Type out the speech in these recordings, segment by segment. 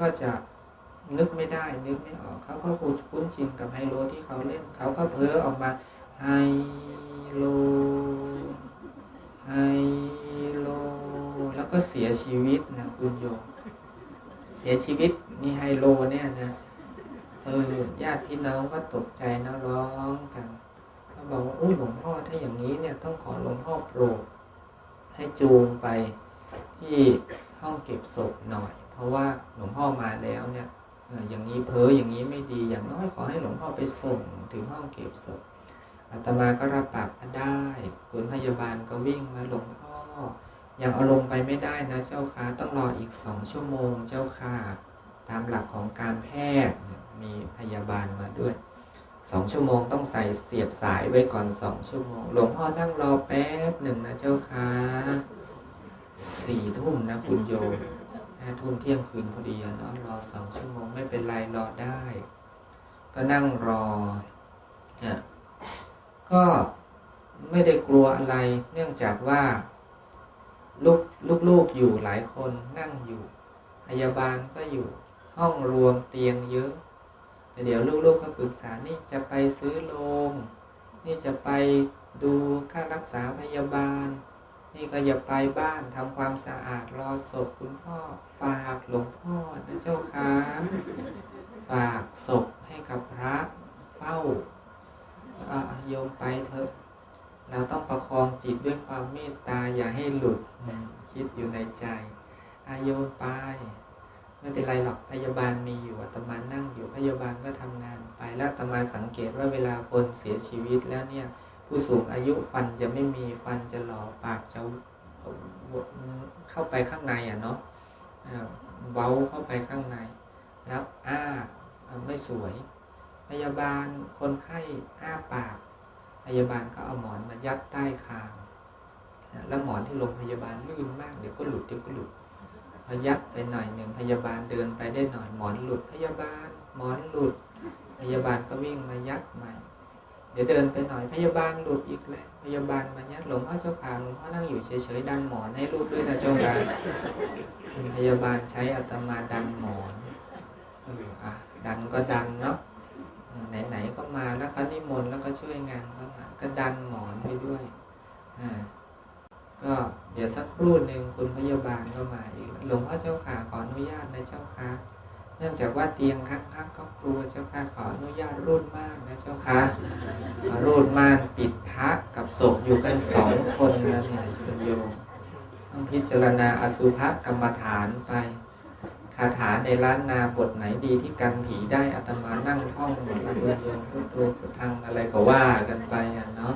ก็จะนึกไม่ได้ นึกไม่ออก เขาก็คุ้นชินกับไฮโลที่เขาเล่น เขาก็เพ้อออกมาไฮโลไฮโล แล้วก็เสียชีวิตนะคุณโยมเสียชีวิตมีไฮโลเนี่ยนะเออญาติพี่น้องก็ตกใจนะร้องกันเขาบอกว่าอุ้ยหลวงพ่อถ้าอย่างนี้เนี่ยต้องขอหลวงพ่อโปรดให้จูงไปที่ห้องเก็บศพหน่อย ราะว่าหลวงพ่อมาแล้วเนี่ยอย่างนี้เพ้ออย่างนี้ไม่ดีอย่างน้อยขอให้หลวงพ่อไปส่งถึงห้องเก็บศพอาตมาก็รับปากได้คุณพยาบาลก็วิ่งมาหลวงพ่อยังเอาลงไปไม่ได้นะเจ้าค่ะต้องรออีกสองชั่วโมงเจ้าค่ะตามหลักของการแพทย์มีพยาบาลมาด้วยสองชั่วโมงต้องใส่เสียบสายไว้ก่อนสองชั่วโมง หลวงพ่อนั่งรอแป๊บหนึ่งนะเจ้าค่ะสี่ทุ่มนะคุณโยม ห้าทุ่มเที่ยงคืนพอดีเนาะรอสองชั่วโมงไม่เป็นไรรอได้ ก็นั่งรอเนี่ยก็ไม่ได้กลัวอะไร เนื่องจากว่าลูกลูกๆอยู่หลายคนนั่งอยู่พยาบาลก็อยู่ห้องรวมเตียงเยอะเดี๋ยวลูกๆก็ปรึกษานี่จะไปซื้อโรงนี่จะไปดูค่ารักษาพยาบาล นี่ก็อย่าไปบ้านทำความสะอาดรอศพคุณพ่อ ฝากหลวงพ่อนะเจ้าค่ะฝากศพให้กับพระเฝ้าโยมไปเถอะ เราต้องประคองจิตด้วยความเมตตาอย่าให้หลุดคิดอยู่ในใจอาโยมไปไม่เป็นไรหรอกพยาบาลมีอยู่อาตมานั่งอยู่พยาบาลก็ทำงานไปแล้วอาตมาสังเกตว่าเวลาคนเสียชีวิตแล้วเนี่ย ผู้สูงอายุฟันจะไม่มีฟันจะหลอปากจะเข้าไปข้างในอะเนาะเว้าเข้าไปข้างใน แล้วอ้าไม่สวย พยาบาลคนไข้อ้าปาก พยาบาลก็เอาหมอนมายัดใต้คางแล้วหมอนที่โรงพยาบาลลื่นมากเดี๋ยวก็หลุดเดี๋ยวก็หลุดพยัดไปหน่อยหนึ่งพยาบาลเดินไปได้หน่อยหมอนหลุดพยาบาลหมอนหลุด พยาบาลก็วิ่งมายัดใหม่ เดี๋ยวเดินไปหน่อยพยาบาลหลุดอีกแหล้วพยาบาลมายัดหลวงพ่อเจ้าขาหลวงพ่อนั่งอยู่เฉยๆดันหมอนให้ลูกด้วยนะเจ้าค่ะพยาบาลใช้อัตมาดันหมอนอะดันก็ดันเนาะไหนๆก็มาแล้วเขานิมนต์แล้วก็ช่วยงานก็มาก็ดันหมอนไปด้วยอ่าก็เดี๋ยวสักครู่หนึ่งคุณพยาบาลก็มาอีกหลวงพ่อเจ้าขาขออนุญาตนะเจ้าค่ะ เนื่องจากว่าเตียงข้างๆก็กลัวเจ้าค่ะขออนุญาตรูดม่านนะเจ้าค่ะรูดม่านปิดพระกับศพอยู่กันสองคนนะเนี่ยคุณโยมต้องพิจารณาอสุภกรรมฐานไปคาถาในร้านนาบทไหนดีที่กันผีได้อาตมานั่งท่องหมดแล้วคุณโยมพุทโธพุทธังอะไรก็ว่ากันไปอะเนาะ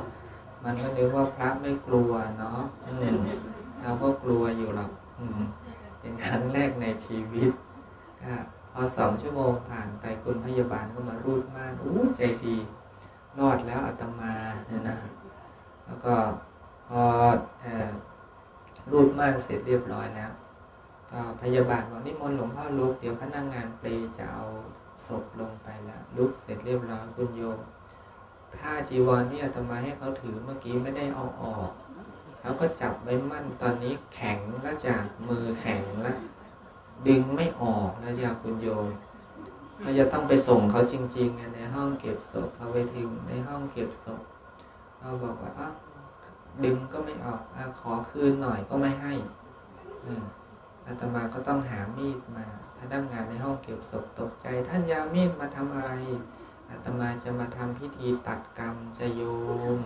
มันก็นึกว่าพระไม่กลัวเนาะเราก็กลัวอยู่หรอกเป็นครั้งแรกในชีวิต พอสองชั่วโมงผ่านไปคุณพยาบาลก็มารูดม่านอู้ใจดีรอดแล้วอาตมาเนี่ยนะแล้วก็พอรูดม่านเสร็จเรียบร้อยแล้วก็พยาบาลบอกนิมนต์หลวงพ่อลุกเดี๋ยวพนักงงานเปรจะเอาศพลงไปแล้วลุกเสร็จเรียบร้อยคุณโยมผ้าจีวรที่อาตมาให้เขาถือเมื่อกี้ไม่ได้เอาออกเขาก็จับไว้มั่นตอนนี้แข็งแล้วจากมือแข็งแล้ว ดึงไม่ออกแล้วจากคุณโยมเราจะต้องไปส่งเขาจริงๆในห้องเก็บศพเอาไปทิ้งในห้องเก็บศพเราบอกว่าอ้าดึงก็ไม่ออกอขอคืนหน่อยก็ไม่ให้อาตมาก็ต้องหามีดมาพนักงานในห้องเก็บศพตกใจ ท่านยามีดมาทำอะไรอาตมาจะมาทำพิธีตัดกรรมจะโยม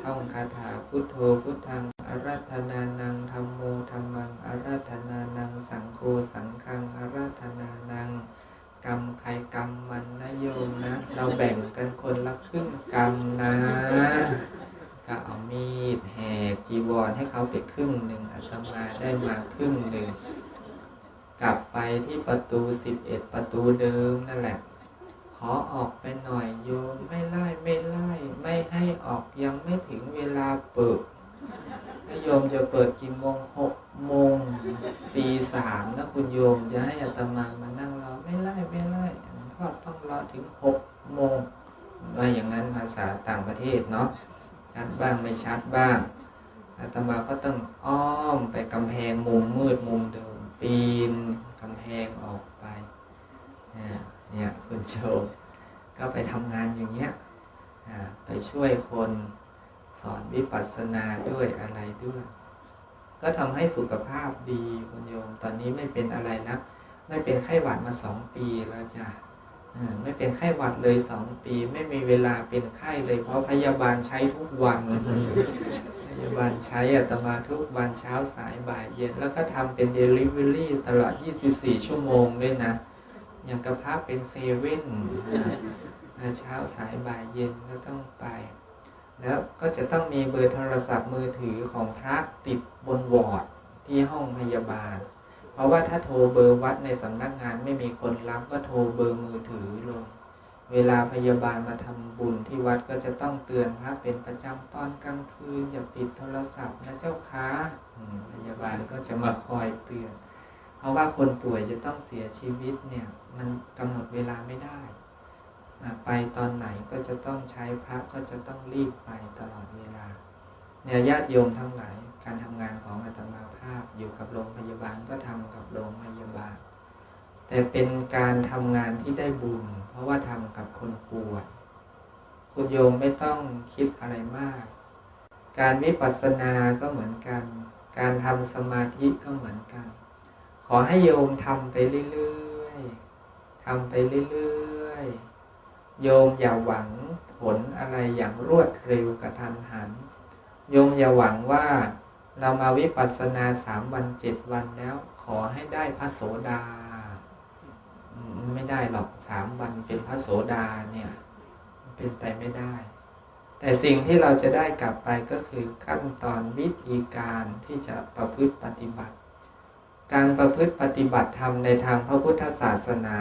ท่องคาถาพุทโธพุทธัง อารัธนานังธรรมโมธรรมังอารัธนานังสังโฆสังฆังอารัธนานังกรรมใครกรรมมันนะโยมนะ เราแบ่งกันคนละครึ่งกรรมนะก็เอามีดแหกจีวรให้เขาไปครึ่งหนึ่งอาตมาได้มาครึ่งหนึ่งกลับไปที่ประตูสิบเอ็ดประตูเดิมนั่นแหละขอออกไปหน่อยโยมไม่ไล่ไม่ไล่ไม่ให้ออกยังไม่ถึงเวลาเปิดถ้าโยมจะเปิดกี่โมงหกโมงตีสามนะคุณโยมจะให้อัตมามานั่งรอไม่ไล่ไม่ไล่ก็ต้องรอถึงหกโมงว่าอย่างนั้นภาษาต่างประ เนาะชัดบ้างไม่ชัดบ้างอาตมาก็ต้องอ้อมไปกำแพงมุมมืดมุมเดิมปีนกำแพงออกไปเนี่ยคุณโชมก็ไปทำงานอย่างเงี้ยไปช่วยคนสอนวิปัสสนาด้วยอะไรด้วย ก็ทำให้สุขภาพดีคุณโยม ตอนนี้ไม่เป็นอะไรนะ ไม่เป็นไข้หวัดมาสองปีแล้วจ้ะ ไม่เป็นไข้หวัดเลยสองปี ไม่มีเวลาเป็นไข้เลย เพราะพยาบาลใช้ทุกวัน พยาบาลใช้อัตมาทุกวันเช้าสายบ่ายเย็น แล้วก็ทำเป็นเดลิเวอรี่ตลอด 24 ชั่วโมงด้วยนะ อย่างกระพักเป็นเซเว่นเช้าสายบ่ายเย็นก็ต้องไป แล้วก็จะต้องมีเบอร์โทรศัพท์มือถือของพระติดบนวอร์ดที่ห้องพยาบาล ราะว่าถ้าโทรเบอร์วัดในสำนักงานไม่มีคนรับก็โทรเบอร์มือถือลง เวลาพยาบาลมาทำบุญที่วัดก็จะต้องเตือนพระเป็นประจำตอนกลางคืน อย่าปิดโทรศัพท์นะเจ้าค้ะพยาบาลก็จะมาคอยเตือน เพราะว่าคนป่วยจะต้องเสียชีวิตเนี่ย มันกำหนดเวลาไม่ได้ ไปตอนไหนก็จะต้องใช้พระก็จะต้องรีบไปตลอดเวลา เนี่ยญาติโยมทั้งหลาย การทำงานของอาตมาภาพอยู่กับโรงพยาบาลก็ทำกับโรงพยาบาล แต่เป็นการทำงานที่ได้บุญ เพราะว่าทำกับคนป่วยคุณโยมไม่ต้องคิดอะไรมาก การวิปัสสนาก็เหมือนกัน การทำสมาธิก็เหมือนกัน ขอให้โยมทำไปเรื่อยๆทำไปเรื่อยๆโยมอย่าหวังผลอะไรอย่างรวดเร็วกระทันหัน โยมอย่าหวังว่าเรามาวิปัสสนาสามวันเจ็ดวันแล้ว ขอให้ได้พระโสดา ไม่ได้หรอกสามวันเป็นพระโสดาเนี่ย เป็นไปไม่ได้ แต่สิ่งที่เราจะได้กลับไปก็คือขั้นตอนวิธีการที่จะประพฤติปฏิบัติ การประพฤติปฏิบัติธรรมในทางพระพุทธศาสนา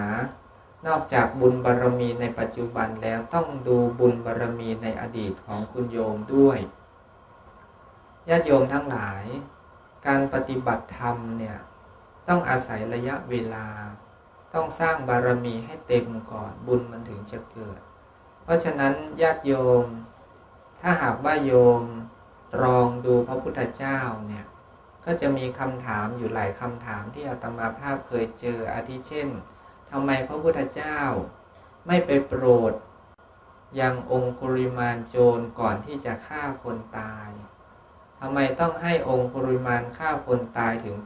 นอกจากบุญบารรมีในปัจจุบันแล้วต้องดูบุญบารรมีในอดีตของคุณโยมด้วย ญาติโยมทั้งหลาย การปฏิบัติธรรมเนี่ยต้องอาศัยระยะเวลา ต้องสร้างบารมีให้เต็มก่อนบุญมันถึงจะเกิด เพราะฉะนั้นญาติโยม ถ้าหากว่าโยมตรองดูพระพุทธเจ้าเนี่ยก็จะมีคำถามอยู่หลายคำถามที่อาตมาภาพเคยเจออาทิเช่นทำไมพระพุทธเจ้า ไม่ไปโปรดยังองคุริมานโจรก่อนที่จะฆ่าคนตาย ทำไมต้องให้องค์ปริมาณฆ่าคนตายถึง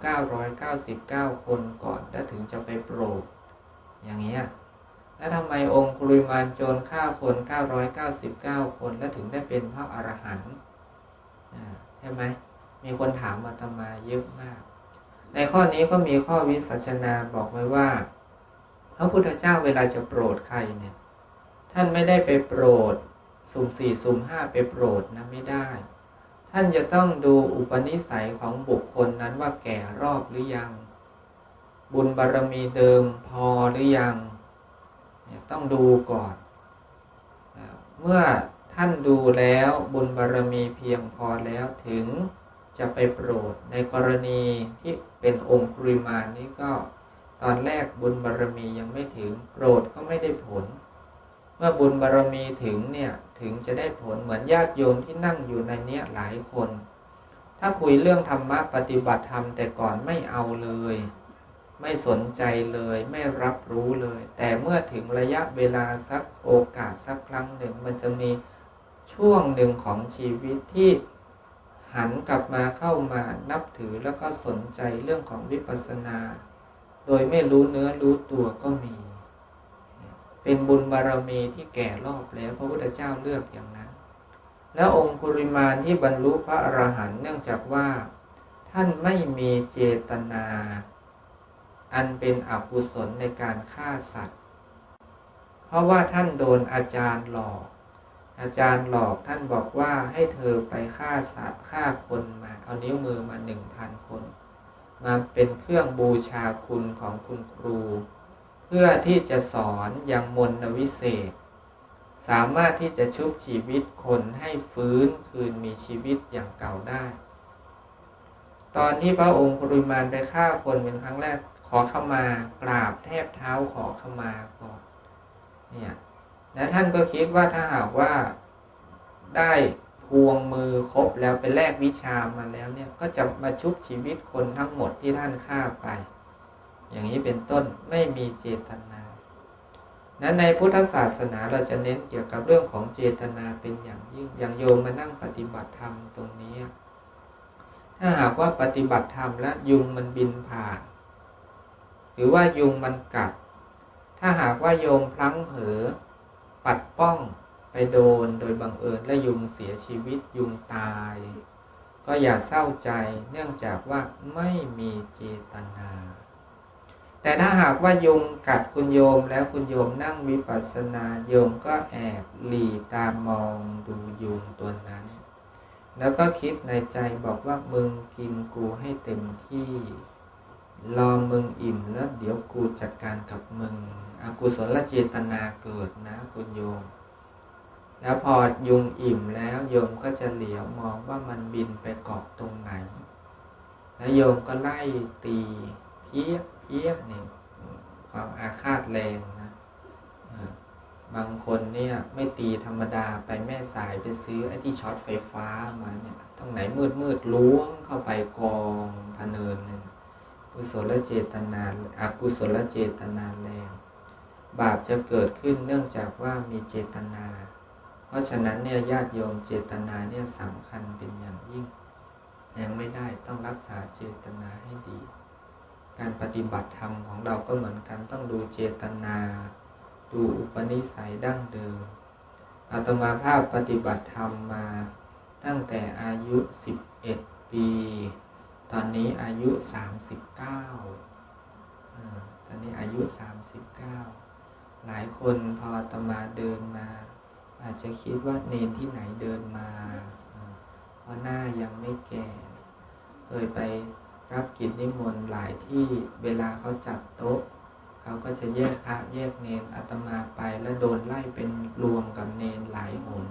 999 คนก่อนแล้วถึงจะไปโปรดอย่างเงี้ยแล้วทำไมองค์ปริมาณโจรฆ่าคน 999 คนแล้วถึงได้เป็นพระอรหันต์ใช่ไหมมีคนถามมาตมาเยอะมาก ในข้อนี้ก็มีข้อวิสัชนาบอกไว้ว่า พระพุทธเจ้าเวลาจะโปรดใครเนี่ย ท่านไม่ได้ไปโปรด สุ่มสี่สุ่มห้าไปโปรดนะไม่ได้ ท่านจะต้องดูอุปนิสัยของบุคคลนั้นว่าแก่รอบหรือยัง บุญบารรมีเดิมพอหรือยัง ต้องดูก่อน เมื่อท่านดูแล้วบุญบารรมีเพียงพอแล้วถึงจะไปโปรดในกรณีที่เป็นองค์คริมานี้ก็ตอนแรกบุญบารรมียังไม่ถึงโปรดก็ไม่ได้ผล มื่อบุญบารรมีถึงเนี่ยถึงจะได้ผลเหมือนญาติโยมที่นั่งอยู่ในเนี้ยหลายคน ถ้าคุยเรื่องธรรมะปฏิบัติธรรมแต่ก่อนไม่เอาเลย ไม่สนใจเลยไม่รับรู้เลย แต่เมื่อถึงระยะเวลาสักโอกาสสักครั้งหนึ่ง มันจะมีช่วงหนึ่งของชีวิตที่หันกลับมาเข้ามานับถือแล้วก็สนใจเรื่องของวิปัสสนา โดยไม่รู้เนื้อรู้ตัวก็มี เป็นบุญบารมีที่แก่รอบแล้วพระพุทธเจ้าเลือกอย่างนั้น แล้วองค์ปริมาณที่บรรลุพระอรหันต์เนื่องจากว่า ท่านไม่มีเจตนา อันเป็นอกุศลในการฆ่าสัตว์ เพราะว่าท่านโดนอาจารย์หลอก อาจารย์หลอกท่านบอกว่าให้เธอไปฆ่าสัตว์ฆ่าคนมาเอานิ้วมือมาหนึ่งพันคน มาเป็นเครื่องบูชาคุณของคุณครู พื่อที่จะสอนอย่างมนวิเศษ สามารถที่จะชุบชีวิตคนให้ฟื้นคืนมีชีวิตอย่างเก่าได้ ตอนที่พระองค์ปริมาณไปฆ่าคนเป็นครั้งแรกขอเข้ามากราบแทบเท้าขอเข้ามาก่อนเนี่ยและท่านก็คิดว่าถ้าหากว่าได้พวงมือครบแล้วไปแลกวิชามาแล้วเนี่ยก็จะมาชุบชีวิตคนทั้งหมดที่ท่านฆ่าไป อย่างนี้เป็นต้นไม่มีเจตนานั้นในพุทธศาสนาเราจะเน้นเกี่ยวกับเรื่องของเจตนาเป็นอย่างยิ่งอย่างโยมมานั่งปฏิบัติธรรมตรงนี้ ถ้าหากว่าปฏิบัติธรรมและยุงมันบินผ่านหรือว่ายุงมันกัด ถ้าหากว่าโยมพลั้งเผลอปัดป้องไปโดนโดยบังเอิญและยุงเสียชีวิตยุงตาย ก็อย่าเศร้าใจเนื่องจากว่าไม่มีเจตนา แต่ถ้าหากว่ายุงกัดคุณโยมแล้วคุณโยมนั่งวิปัสสนาโยมก็แอบหลีตามมองดูยุงตัวนั้น แล้วก็คิดในใจบอกว่ามึงกินกูให้เต็มที่ รอมึงอิ่มแล้วเดี๋ยวกูจัดการกับมึงอกุศลเจตนาเกิดนะคุณโยม แล้วพอยุงอิ่มแล้วโยมก็จะเหลียวมองว่ามันบินไปเกาะตรงไหน แล้วโยมก็ไล่ตีเพี้ย เพี้ยเนี่ยความอาฆาตแรงนะบางคนเนี่ยไม่ตีธรรมดาไปแม่สายไปซื้อไอ้ที่ช็อตไฟฟ้ามาเนี่ยตรงไหนมืดมืดล้วงเข้าไปกองพเนินเนี่ยกุศลเจตนาอากุศลเจตนาแรงบาปจะเกิดขึ้นเนื่องจากว่ามีเจตนา เพราะฉะนั้นเนี่ยญาติโยมเจตนาเนี่ยสำคัญเป็นอย่างยิ่งยังไม่ได้ต้องรักษาเจตนาให้ดี การปฏิบัติธรรมของเราก็เหมือนกันต้องดูเจตนา ดูอุปนิสัยดั้งเดิมอาตมาภาพปฏิบัติธรรมมาตั้งแต่อายุ 11 ปี ตอนนี้อายุ 39 ตอนนี้อายุ 39 หลายคนพออาตมาเดินมา อาจจะคิดว่าเนนที่ไหนเดินมา เพราะหน้ายังไม่แก่ เคยไป รับกิจนิมนต์หลายที่เวลาเขาจัดโต๊ะ เขาก็จะแยกพระแยกเนนอาตมาไปแล้วโดนไล่เป็นรวมกับเนนหลายหน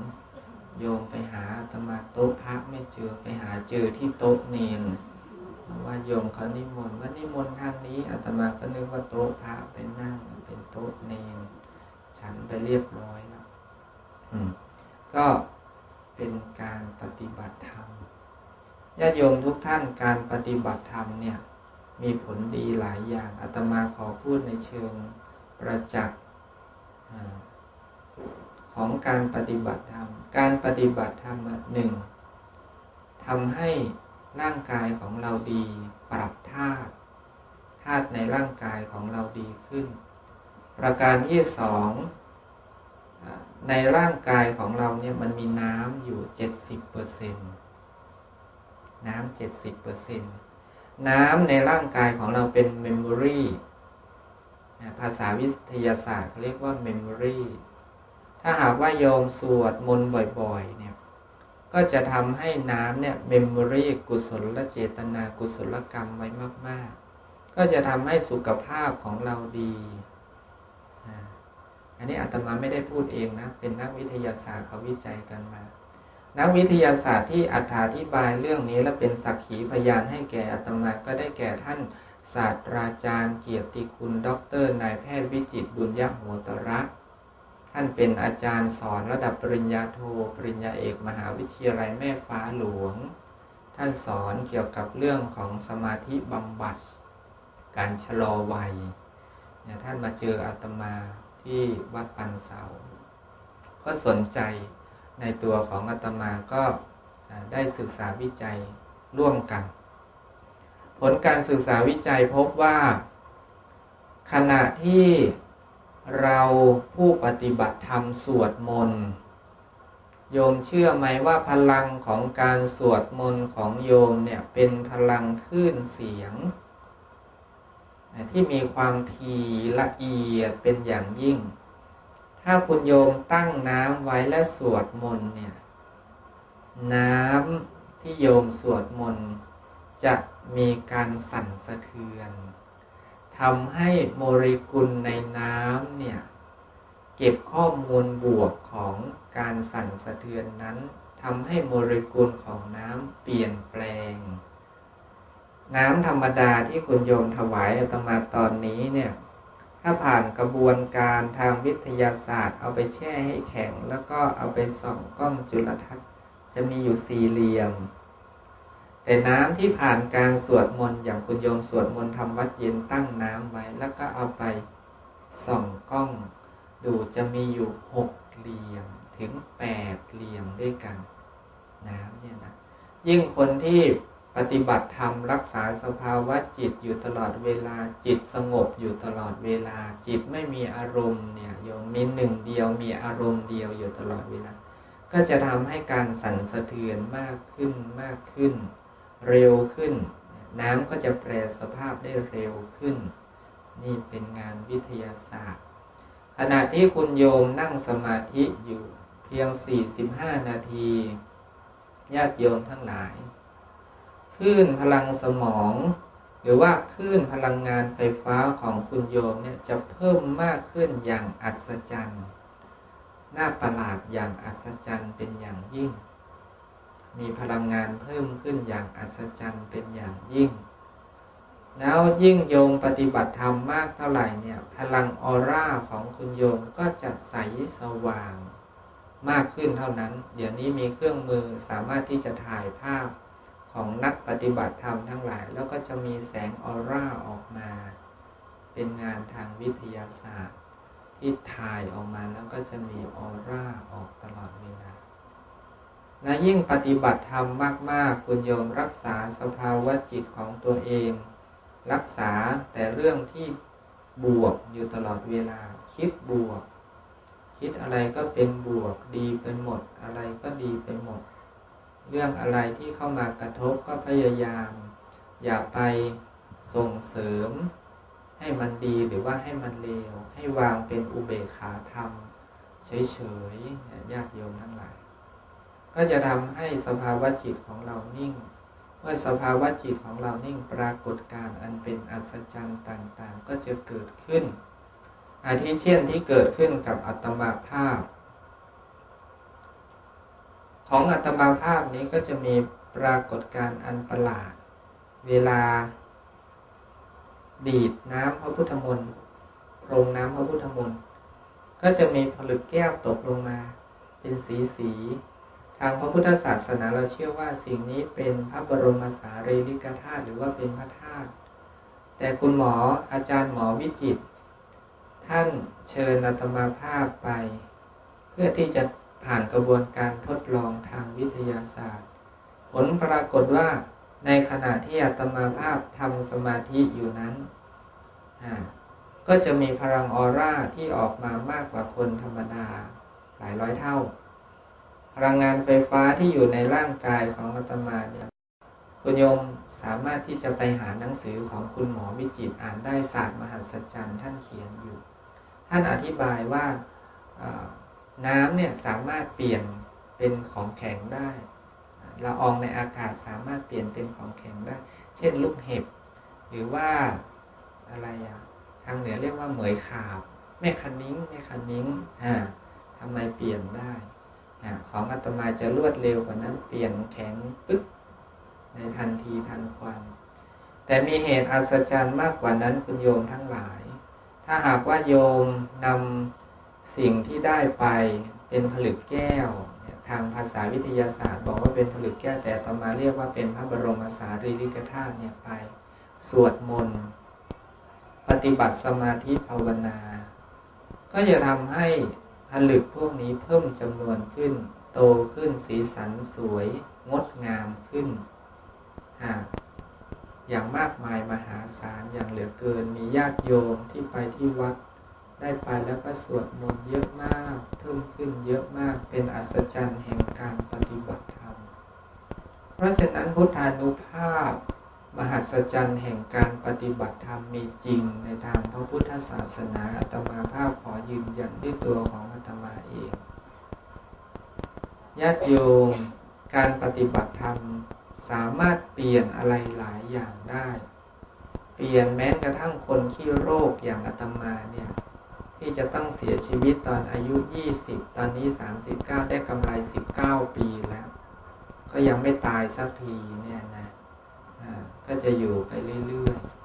โยมไปหาอาตมาโต๊ะพระไม่เจอไปหาเจอที่โต๊ะเนนว่าโยมเขานิมนต์ว่านิมนต์ทางนี้อาตมาก็นึกว่าโต๊ะพระไปนั่งเป็นโต๊ะเนนฉันไปเรียบร้อยแล้วก็เป็นการปฏิบัติธรรม ญาติโยมทุกท่านการปฏิบัติธรรมเนี่ยมีผลดีหลายอย่างอาตมาขอพูดในเชิงประจักษ์ของการปฏิบัติธรรม การปฏิบัติธรรมหนึ่งทำให้ร่างกายของเราดีปรับธาตุธาตุในร่างกายของเราดีขึ้น ประการที่สองในร่างกายของเราเนี่ยมันมีน้ำอยู่เจ็ดสิบเปอร์เซ็น น้ำเจ็ดสิบเปอร์เซ็นต์น้ำในร่างกายของเราเป็นเมมโมรีภาษาวิทยาศาสตร์เขาเรียกว่าเมมโมรีถ้าหากว่าโยมสวดมนต์บ่อยๆเนี่ยก็จะทำให้น้ำเนี่ยเมมโมรีกุศลและเจตนากุศลกรรมไว้มากๆ ก็จะทำให้สุขภาพของเราดี อันนี้อาตมาไม่ได้พูดเองนะ เป็นนักวิทยาศาสตร์เขาวิจัยกันมา นักวิทยาศาสตร์ที่อธิบายเรื่องนี้และเป็นสักขีพยานให้แก่อาตมาก็ได้แก่ท่านศาสตราจารย์เกียรติคุณด็อกเตอร์นายแพทย์วิจิตบุญยโหตระท่านเป็นอาจารย์สอนระดับปริญญาโทปริญญาเอกมหาวิทยาลัยแม่ฟ้าหลวง ท่านสอนเกี่ยวกับเรื่องของสมาธิบำบัด การชะลอวัยเนี่ยท่านมาเจออาตมาที่วัดปันเสา ก็สนใจ ในตัวของอาตมาก็ได้ศึกษาวิจัยร่วมกัน ผลการศึกษาวิจัยพบว่า ขณะที่เราผู้ปฏิบัติธรรมสวดมนต์โยมเชื่อไหมว่าพลังของการสวดมนต์ของโยมเนี่ยเป็นพลังคลื่นเสียง ที่มีความทีละเอียดเป็นอย่างยิ่ง ถ้าคุณโยมตั้งน้ำไว้และสวดมนต์เนี่ย น้ำที่โยมสวดมนต์จะมีการสั่นสะเทือนทำให้โมเลกุลในน้ำเนี่ย เก็บข้อมูลบวกของการสั่นสะเทือนนั้นทำให้โมเลกุลของน้ำเปลี่ยนแปลง น้ำธรรมดาที่คุณโยมถวายอาตมาตอนนี้เนี่ย ถ้าผ่านกระบวนการทางวิทยาศาสตร์ เอาไปแช่ให้แข็ง แล้วก็เอาไปส่องกล้องจุลทรรศน์จะมีอยู่สี่เหลี่ยม แต่น้ำที่ผ่านการสวดมนต์อย่างคุณโยมสวดมนต์ทำวัดเย็นตั้งน้ำไว้แล้วก็เอาไปส่องกล้อง ดูจะมีอยู่หกเหลี่ยมถึงแปดเหลี่ยมด้วยกัน น้ำเนี่ยนะยิ่งคนที่ ปฏิบัติธรรมรักษาสภาวะจิตอยู่ตลอดเวลาจิตสงบอยู่ตลอดเวลา จิตไม่มีอารมณ์เนี่ยโยมมีหนึ่งเดียวมีอารมณ์เดียวอยู่ตลอดเวลา ก็จะทำให้การสั่นสะเทือนมากขึ้นมากขึ้น เร็วขึ้น น้ำก็จะแปรสภาพได้เร็วขึ้น นี่เป็นงานวิทยาศาสตร์ ขณะที่คุณโยมนั่งสมาธิอยู่เพียง 45 นาทีญาติโยมทั้งหลาย คลื่นพลังสมอง หรือว่าคลื่นพลังงานไฟฟ้าของคุณโยมเนี่ยจะเพิ่มมากขึ้นอย่างอัศจรรย์น่าประหลาดอย่างอัศจรรย์เป็นอย่างยิ่ง มีพลังงานเพิ่มขึ้นอย่างอัศจรรย์เป็นอย่างยิ่ง แล้วยิ่งโยมปฏิบัติธรรมมากเท่าไหร่เนี่ย พลังออร่าของคุณโยมก็จะใสสว่างมากขึ้นเท่านั้น เดี๋ยวนี้มีเครื่องมือสามารถที่จะถ่ายภาพ ของนักปฏิบัติธรรมทั้งหลาย แล้วก็จะมีแสงออร่าออกมา เป็นงานทางวิทยาศาสตร์ ที่ถ่ายออกมาแล้วก็จะมีออร่าออกตลอดเวลา และยิ่งปฏิบัติธรรมมาก ๆ คุณโยมรักษาสภาวะจิตของตัวเอง รักษาแต่เรื่องที่บวกอยู่ตลอดเวลา คิดบวก คิดอะไรก็เป็นบวกดีเป็นหมด อะไรก็ดีเป็นหมด เรื่องอะไรที่เข้ามากระทบก็พยายาม อย่าไปส่งเสริม ให้มันดีหรือว่าให้มันเลวให้วางเป็นอุเบกขาธรรม เฉยๆญาติโยมทั้งหลาย ก็จะทำให้สภาวะจิตของเรานิ่ง เมื่อสภาวะจิตของเรานิ่งปรากฏการอันเป็นอัศจรรย์ต่างๆ ก็จะเกิดขึ้นอาทิเช่นที่เกิดขึ้นกับอัตมาภาพ ของอัตมาภาพนี้ก็จะมีปรากฏการณ์อันประหลาด เวลา ดีดน้ำพระพุทธมนต์โพรงน้ำพระพุทธมนต์ก็จะมีผลึกแก้วตกลงมา เป็นสีสี ทางพระพุทธศาสนาเราเชื่อว่าสิ่งนี้เป็นพระบรมสารีริกธาตุหรือว่าเป็นพระธาตุแต่คุณหมออาจารย์หมอวิจิตท่านเชิญอัตมาภาพไป เพื่อที่จะ ผ่านกระบวนการทดลองทางวิทยาศาสตร์ ผลปรากฏว่าในขณะที่อาตมาภาพทำสมาธิอยู่นั้น ก็จะมีพลังออร่าที่ออกมามากกว่าคนธรรมดาหลายร้อยเท่า พลังงานไฟฟ้าที่อยู่ในร่างกายของอาตมาเนี่ยคุณโยมสามารถที่จะไปหาหนังสือของคุณหมอวิจิตอ่านได้ศาสตร์มหัศจรรย์ท่านเขียนอยู่ ท่านอธิบายว่า น้ำเนี่ยสามารถเปลี่ยนเป็นของแข็งได้ละอองในอากาศสามารถเปลี่ยนเป็นของแข็งได้ เช่นลูกเห็บ หรือว่าอะไรอะทางเหนือเรียกว่าเหมยขาบ แม่คันนิ้งแม่คันนิ้งอ่าทำไมเปลี่ยนได้อของอาตมาจะรวดเร็วกว่านั้นเปลี่ยนแข็งปึ๊กในทันทีทันควันแต่มีเหตุอัศจรรย์มากกว่านั้นคุณโยมทั้งหลาย ถ้าหากว่าโยมนำ สิ่งที่ได้ไปเป็นผลึกแก้ว ทางภาษาวิทยาศาสตร์บอกว่าเป็นผลึกแก้วแต่ต่อมาเรียกว่าเป็นพระบรมสารีริกธาตุเนี่ยไป สวดมนต์ ปฏิบัติสมาธิภาวนา ก็จะทำให้ผลึกพวกนี้เพิ่มจำนวนขึ้น โตขึ้นสีสันสวย งดงามขึ้นหากอย่างมากมายมหาศาลอย่างเหลือเกินมีญาติโยมที่ไปที่วัด ได้ไปแล้วก็สวดมนต์เยอะมากเพิ่มขึ้นเยอะมากเป็นอัศจรรย์แห่งการปฏิบัติธรรม เพราะฉะนั้นพุทธานุภาพ มหัศจรรย์แห่งการปฏิบัติธรรมมีจริงในทางพระพุทธศาสนาอาตมาภาพขอยืนยันด้วยตัวของอาตมาเองญาติโยมการปฏิบัติธรรมสามารถเปลี่ยนอะไรหลายอย่างได้ เปลี่ยนแม้กระทั่งคนขี้โรคอย่างอาตมาเนี่ย ที่จะต้องเสียชีวิตตอนอายุ 20 ตอนนี้ 39 ได้กำไร 19 ปีแล้ว ก็ยังไม่ตายสักทีเนี่ยนะก็จะอยู่ไปเรื่อยๆ